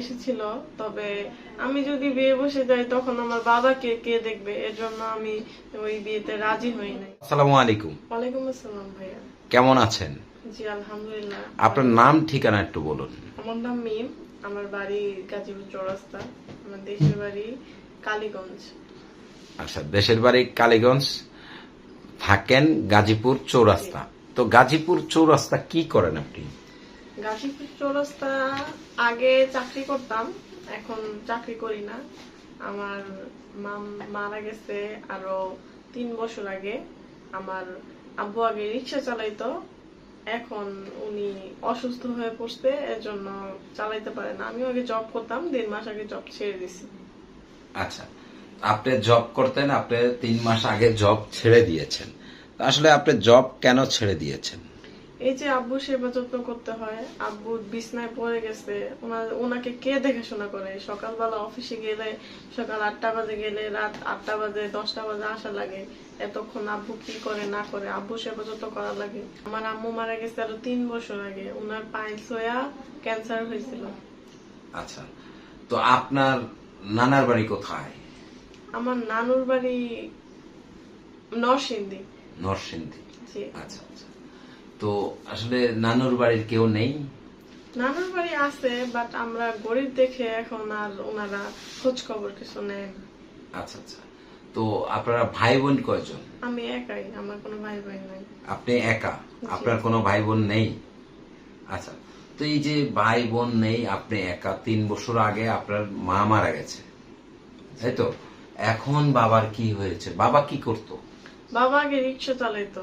এসেছিল তবে আমি যদি বিয়ে বসে যাই তখন আমার বাবাকে কে দেখবে? এর জন্য আমি ওই বিয়েতে রাজি হই নাই। আসসালামু আলাইকুম। ওয়ালাইকুম আসসালাম ভাইয়া। কেমন আছেন? জি আলহামদুলিল্লাহ। আপনার নাম ঠিকানা একটু বলুন। আমার নাম মিম আমার বাড়ি গাজীপুর চৌরাস্তা আমার দেশের বাড়ি কালীগঞ্জ। আচ্ছা দেশের বাড়ি কালীগঞ্জ থাকেন গাজীপুর চৌরাস্তা। তো গাজীপুর চৌরাস্তা কি করেন আপনি? গাজীপুর চৌরাস্তা আগে চাকরি করতাম, এখন চাকরি করি না। আমার মাম মারা গেছে আরও তিন বছর আগে। আমার আব্বু আগে রিক্সা চালাইতো, এখন উনি অসুস্থ হয়ে পড়ছে এর জন্য চালাইতে পারে না। আমিও আগে জব করতাম, দেড় মাস আগে জব ছেড়ে দিছি। আচ্ছা আপনি জব করতেন, আপনি তিন মাস আগে জব ছেড়ে দিয়েছেন। আসলে আপনি জব কেন ছেড়ে দিয়েছেন? এই যে আব্বু সেবা যত্ন করতে হয় আব্বু বিছনায় পড়ে গেছে ওনাকে কে দেখাশোনা করে? সকালবেলা অফিসে গেলে সকাল আটটা বাজে গেলে রাত আটটা বাজে দশটা বাজে আসা লাগে। এতক্ষণ আব্বু কি করে না করে? আব্বু সেবা যত্ন করা লাগে। আমার আম্মু মারা গেছে আরও তিন বছর আগে। ওনার পাইলস হইয়া ক্যান্সার হয়েছিল। আচ্ছা। তো আপনার নানার বাড়ি কোথায়? আমার নানুর বাড়ি নরসিংদী। নরসিংদী। জি। আচ্ছা আচ্ছা। তো আসলে নানুর বাড়ির কেউ নেই? নানুর বাড়ি আছে বাট আমরা গরিব দেখে এখন আর ওনারা খোঁজ খবর কিছু নেন না। আচ্ছা আচ্ছা। তো আপনারা ভাই বোন কয়জন? আমি একাই আমার কোনো ভাই বোন নাই। আপনি একা? আপনার কোনো ভাই বোন নেই? আচ্ছা তো এই যে ভাই বোন নেই আপনি একা তিন বছর আগে আপনার মা মারা গেছে। তাই তো? এখন বাবার কি হয়েছে? বাবা কি করতো? বাবা আগে রিক্সা চালাইতো।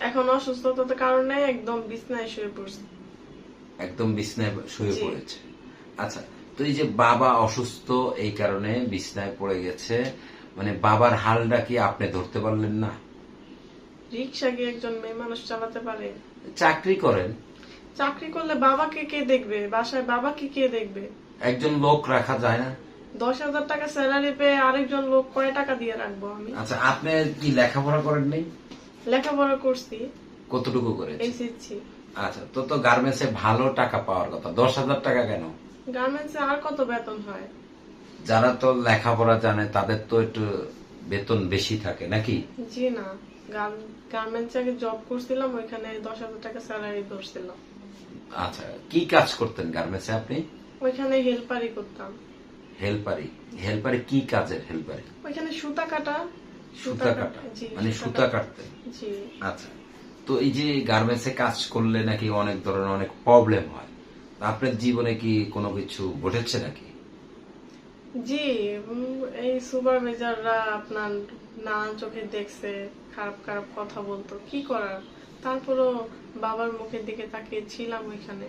এখন অসুস্থতার কারণে একদম বিছনায় শুয়ে পড়ছে। একদম বিছনায় শুয়ে পড়েছে। আচ্ছা তো এই যে বাবা অসুস্থ এই কারণে বিছনায় পড়ে গেছে মানে বাবার হালটা কি আপনি ধরতে পারলেন না? রিক্সা কি একজন মেয়ে মানুষ চালাতে পারে। চাকরি করেন। চাকরি করলে বাবাকে কে দেখবে? বাসায় বাবাকে কে দেখবে? একজন লোক রাখা যায় না? দশ হাজার টাকা স্যালারি পেয়ে আরেকজন লোক কয় টাকা দিয়ে রাখব আমি? আচ্ছা আপনি কি লেখাপড়া করেন নাই লেখাপড়া করছি। কতটুকু করেন এসেছি আচ্ছা তো তো গার্মেন্টসে ভালো টাকা পাওয়ার কথা। দশ হাজার টাকা কেন? গার্মেন্টসে আর কত বেতন হয়? যারা তো লেখাপড়া জানে তাদের তো একটু বেতন বেশি থাকে নাকি? জি না। গার্মেন্টসে আগে জব করছিলাম ওইখানে দশ হাজার টাকা স্যালারি ধরছিলাম। আচ্ছা কি কাজ করতেন গার্মেন্টসে আপনি? ওইখানে হেল্পারি করতাম। হেল্পারি হেল্পারি কি কাজের হেল্পারি ওইখানে সুতা কাটা সুতা কাটা মানে সুতা কাটতেন জি। আচ্ছা। তো এই যে গার্মেন্টসে কাজ করলে নাকি অনেক ধরনের অনেক প্রবলেম হয়? আপনার জীবনে কি কোনো কিছু ঘটেছে নাকি? জি এই সুপারভাইজাররা আপনার নানান চোখে দেখছে খারাপ খারাপ কথা বলতো। কি করার? তারপরও বাবার মুখের দিকে তাকিয়ে ছিলাম ওইখানে।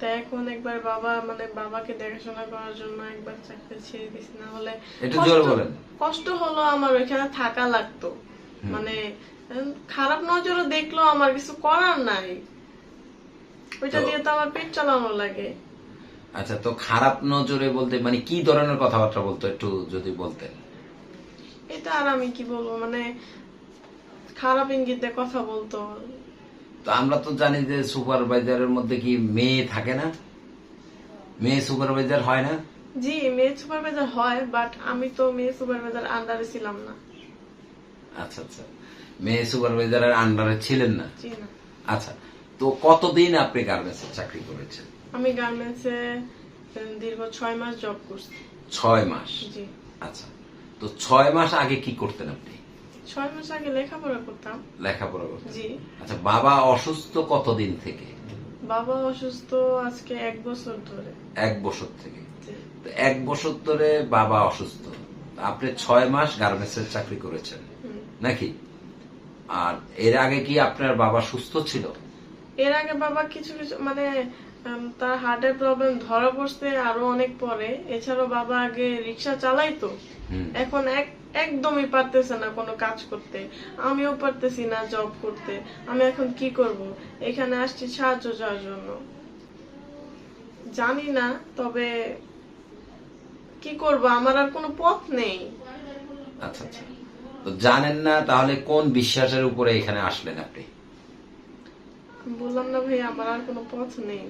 তা এখন একবার বাবা মানে বাবাকে দেখাশোনা করার জন্য একবার চাকরি ছেড়ে দিছি না হলে কষ্ট- হলো আমার ওইখানে থাকা লাগতো। মানে খারাপ নজরও দেখল আমার কিছু করার নাই। ওইটা দিয়ে তো আমার পেট চালানো লাগে। আচ্ছা তো খারাপ নজরে বলতে মানে কি ধরনের কথাবার্তা বলতো একটু যদি বলতেন? এটা আর আমি কি বলব মানে খারাপ ইঙ্গিতে কথা বলতো। তো আমরা তো জানি যে সুপারভাইজারের মধ্যে কি মেয়ে থাকে না? মেয়ে সুপারভাইজার হয় না? জি মেয়ে সুপারভাইজার হয় বাট আমি তো মেয়ে সুপারভাইজার আন্ডারে ছিলাম না। আচ্ছা আচ্ছা। মেয়ে সুপারভাইজারের আন্ডারে ছিলেন না? জি না। আচ্ছা তো কতদিন আপনি গার্মেন্টসে চাকরি করেছেন? আমি গার্মেন্টসে দীর্ঘ ছয় মাস জব করছি। ছয় মাস? জি। আচ্ছা তো ছয় মাস আগে কি করতেন আপনি? ছয় মাস আগে লেখাপড়া করতাম। লেখাপড়া করতেন জি। আচ্ছা বাবা অসুস্থ কতদিন থেকে? বাবা অসুস্থ আজকে এক বছর ধরে। এক বছর থেকে। এক বছর ধরে বাবা অসুস্থ। আপনি ছয় মাস গার্মেন্টসের চাকরি করেছেন নাকি? আর এর আগে কি আপনার বাবা সুস্থ ছিল? এর আগে বাবা কিছু কিছু মানে তার হার্টের প্রবলেম ধরা পড়ছে আরও অনেক পরে। এছাড়াও বাবা আগে রিক্সা চালাইতো। এখন এক একদমই পারতেছে না কোনো কাজ করতে। আমিও পারতেছি না জব করতে। আমি এখন কি করব? এখানে আসছি সাহায্য চাওয়ার জন্য। জানি না তবে কি করব? আমার আর কোনো পথ নেই। আচ্ছা আচ্ছা। তো জানেন না তাহলে কোন বিশ্বাসের উপরে এখানে আসলেন আপনি? বললাম না ভাই আমার আর কোনো পথ নেই।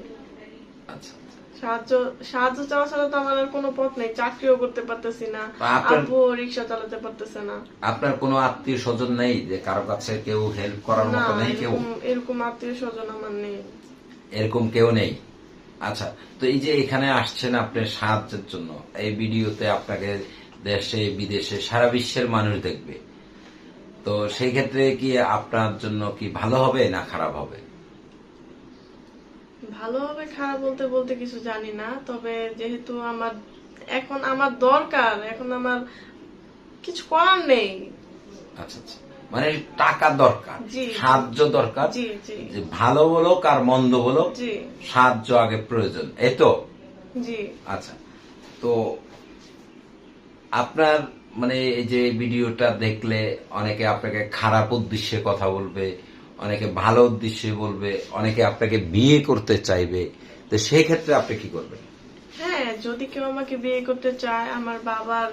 আচ্ছা। সাহায্য সাহায্য চাওয়া ছাড়া তো আমার আর কোনো পথ নেই চাকরিও করতে পারতেছি না আব্বু রিক্সা চালাতে পারতেছে না। আপনার কোনো আত্মীয় স্বজন নেই যে কারও কাছে কেউ হেল্প করার মতো নেই কেউ? এরকম এরকম আত্মীয় স্বজন আমার নেই। এরকম কেউ নেই? আচ্ছা তো এই যে এখানে আসছেন আপনি সাহায্যের জন্য এই ভিডিওতে আপনাকে দেশে বিদেশে সারা বিশ্বের মানুষ দেখবে। তো সেই ক্ষেত্রে কি আপনার জন্য কি ভালো হবে না খারাপ হবে? ভালো হবে খারাপ বলতে বলতে কিছু জানি না। তবে যেহেতু আমার এখন আমার দরকার এখন আমার কিছু করার নেই। আচ্ছা আচ্ছা। মানে টাকা দরকার সাহায্য দরকার ভালো বলুক আর মন্দ বলুক সাহায্য আগে প্রয়োজন এই তো? জি। আচ্ছা। তো আপনার মানে এই যে ভিডিওটা দেখলে অনেকে আপনাকে খারাপ উদ্দেশ্যে কথা বলবে অনেকে ভালো উদ্দেশ্যে বলবে অনেকে আপনাকে বিয়ে করতে চাইবে। তো সেই ক্ষেত্রে আপনি কি করবেন? হ্যাঁ যদি কেউ আমাকে বিয়ে করতে চায় আমার বাবার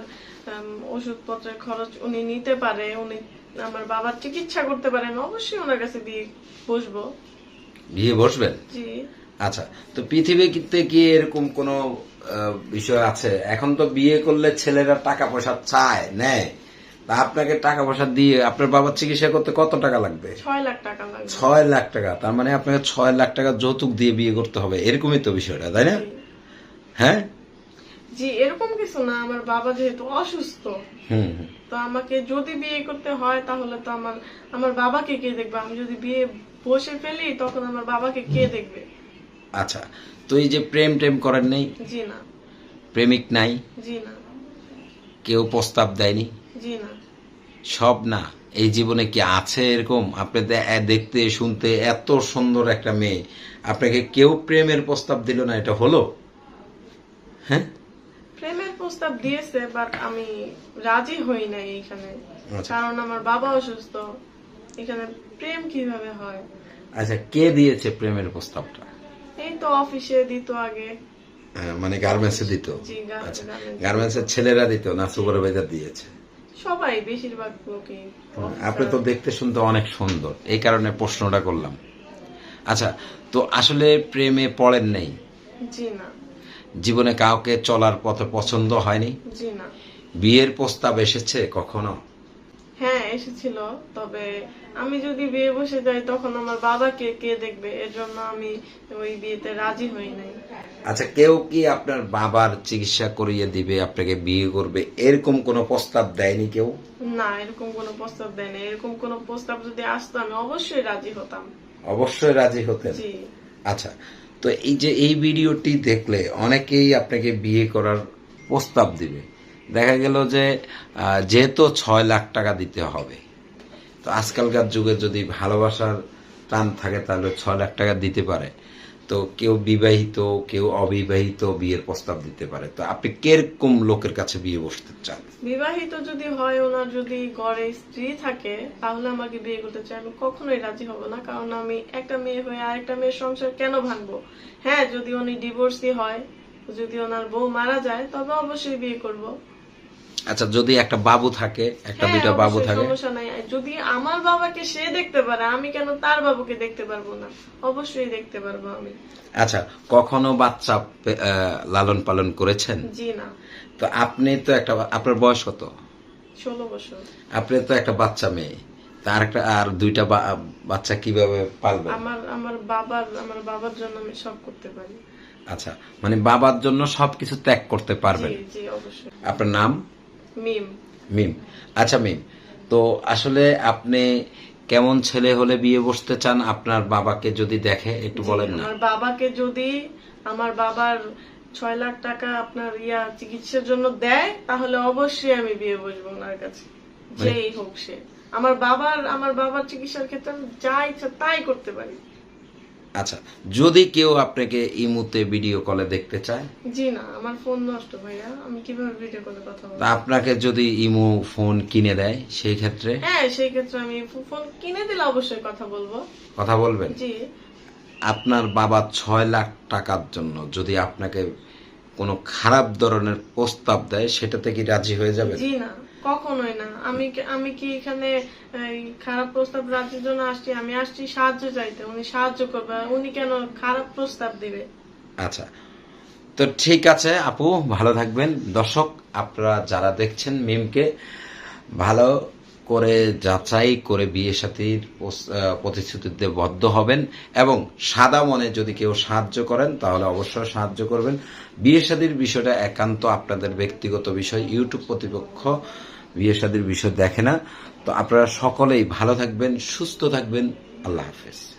ওষুধপত্রের খরচ উনি নিতে পারে উনি আমার বাবার চিকিৎসা করতে পারেন অবশ্যই ওনার কাছে বিয়ে বসবো। বিয়ে বসবেন? জি। আচ্ছা তো পৃথিবীতে কি এরকম কোন বিষয় আছে? এখন তো বিয়ে করলে ছেলেরা টাকা পয়সা চায় নেয়। আপনাকে টাকা পয়সা দিয়ে আপনার বাবার চিকিৎসা করতে কত টাকা লাগবে? ছয় লাখ টাকা লাগবে। ছয় লাখ টাকা তার মানে আপনাকে ছয় লাখ টাকা যৌতুক দিয়ে বিয়ে করতে হবে এরকমই তো বিষয়টা তাই না? হ্যাঁ? জি এরকম কিছু না আমার বাবা যেহেতু অসুস্থ। তো আমাকে যদি বিয়ে করতে হয় তাহলে তো আমার আমার বাবাকে কে দেখবে? আমি যদি বিয়ে বসে ফেলি তখন আমার বাবাকে কে দেখবে? আচ্ছা তো এই যে প্রেম টেম করার নেই? জি না। প্রেমিক নাই? জি না। কেউ প্রস্তাব দেয়নি? সব না। এই জীবনে কি আছে এরকম? আপনি দেখতে শুনতে এত সুন্দর একটা মেয়ে। আপনাকে কেউ প্রেমের প্রস্তাব দিল না এটা হলো? হ্যাঁ? প্রেমের প্রস্তাব দিয়েছে বাট আমি রাজি হই নাই এখানে। আচ্ছা। কারণ আমার বাবা অসুস্থ। এখানে প্রেম কীভাবে হয়? আচ্ছা কে দিয়েছে প্রেমের প্রস্তাবটা? এই তো অফিসে দিত আগে। হ্যাঁ, মানে গার্মেন্টসে দিত? আচ্ছা। গার্মেন্টসের ছেলেরা দিত না সুপারভাইজার দিয়েছে। সবাই বেশিরভাগ লোকে আপনি তো দেখতে শুনতে অনেক সুন্দর। এই কারণে প্রশ্নটা করলাম। আচ্ছা তো আসলে প্রেমে পড়েন নাই? জি না। জীবনে কাউকে চলার পথে পছন্দ হয়নি? জি না। বিয়ের প্রস্তাব এসেছে কখনো? হ্যাঁ এসেছিল। তবে আমি যদি বিয়ে বসে যাই তখন আমার বাবাকে কে দেখবে? এর জন্য আমি ওই বিয়েতে রাজি হই নাই। আচ্ছা কেউ কি আপনার বাবার চিকিৎসা করিয়ে দিবে আপনাকে বিয়ে করবে? এরকম কোনো প্রস্তাব দেয়নি কেউ? না এরকম কোনো প্রস্তাব দেয়নি। এরকম কোনো প্রস্তাব যদি আসতো আমি অবশ্যই রাজি হতাম। অবশ্যই রাজি হতেন? আচ্ছা তো এই যে এই ভিডিওটি দেখলে অনেকেই আপনাকে বিয়ে করার প্রস্তাব দিবে। দেখা গেল যে যেহেতু ছয় লাখ টাকা দিতে হবে, তো আজকালকার যুগে যদি ভালোবাসার টান থাকে, তাহলে ছয় লাখ টাকা দিতে পারে। তো কেউ বিবাহিত, কেউ অবিবাহিত বিয়ের প্রস্তাব দিতে পারে। তো আপনি কীরকম লোকের কাছে বিয়ে বসতে চান? বিবাহিত যদি হয়, ওনার যদি ঘরে স্ত্রী থাকে, তাহলে আমাকে বিয়ে করতে চাই। আমি কখনোই রাজি হব না, কারণ আমি একটা মেয়ে হয়ে আরেকটা মেয়ের সংসার কেন ভাঙবো? হ্যাঁ যদি উনি ডিভোর্সি হয়, যদি ওনার বউ মারা যায়, তবে অবশ্যই বিয়ে করব। আচ্ছা যদি একটা বাবু থাকে একটা হ্যাঁ, দুইটা বাবু থাকে। সমস্যা নাই। যদি আমার বাবাকে সে দেখতে পারে আমি কেন তার বাবুকে দেখতে পারব না? অবশ্যই দেখতে পারব আমি। আচ্ছা কখনো বাচ্চা লালন পালন করেছেন? জি না। তো আপনি তো একটা আপনার বয়স কত? ষোলো বছর। আপনি তো একটা বাচ্চা মেয়ে। তার একটা আর দুইটা বাচ্চা কীভাবে পালবেন? আমার আমার বাবার আমার বাবার জন্য আমি সব করতে পারি। আচ্ছা মানে বাবার জন্য সবকিছু ত্যাগ করতে পারবেন। আপনার নাম? মিম। মিম। আচ্ছা মিম। তো আসলে আপনি কেমন ছেলে হলে বিয়ে বসতে চান? আপনার বাবাকে যদি দেখে একটু বলেন না। আমার বাবাকে যদি আমার বাবার ছয় লাখ টাকা আপনার ইয়া চিকিৎসার জন্য দেয় তাহলে অবশ্যই আমি বিয়ে বসবো ওনার কাছে। মানে- যেই হোক সে। আমার বাবার আমার বাবার চিকিৎসার ক্ষেত্রে আমি যা ইচ্ছা তাই করতে পারি। আচ্ছা যদি কেউ আপনাকে ইমুতে ভিডিও কলে দেখতে চায়? জি না আমার ফোন নষ্ট ভাইয়া আমি কীভাবে ভিডিও কলে কথা বলব? তা আপনাকে যদি ইমু ফোন কিনে দেয় সেই ক্ষেত্রে? হ্যাঁ সেই ক্ষেত্রে আমি ফোন কিনে দিলে অবশ্যই কথা বলব। কথা বলবেন? জি। আপনার বাবা ছয় লাখ টাকার জন্য যদি আপনাকে কোনো খারাপ ধরনের প্রস্তাব দেয় সেটাতে কি রাজি হয়ে যাবে জি না। কখনোই না। আমি আমি কি এখানে খারাপ প্রস্তাব রাজ্যের জন্য আসছি? আমি আসছি সাহায্য চাইতে। উনি সাহায্য করবে। উনি কেন খারাপ প্রস্তাব দিবে? আচ্ছা। তো ঠিক আছে আপু, ভালো থাকবেন। দর্শক, আপনারা যারা দেখছেন মিমকে, ভালো করে যাচাই করে বিয়ে সাথীর প্রতিশ্রুতিতে বদ্ধ হবেন এবং সাদা মনে যদি কেউ সাহায্য করেন, তাহলে অবশ্যই সাহায্য করবেন। বিয়ে শাদীর বিষয়টা একান্ত আপনাদের ব্যক্তিগত বিষয়। ইউটিউব কর্তৃপক্ষ বিয়ে সাদীর বিষয় দেখে না। তো আপনারা সকলেই ভালো থাকবেন সুস্থ থাকবেন। আল্লাহ হাফেজ।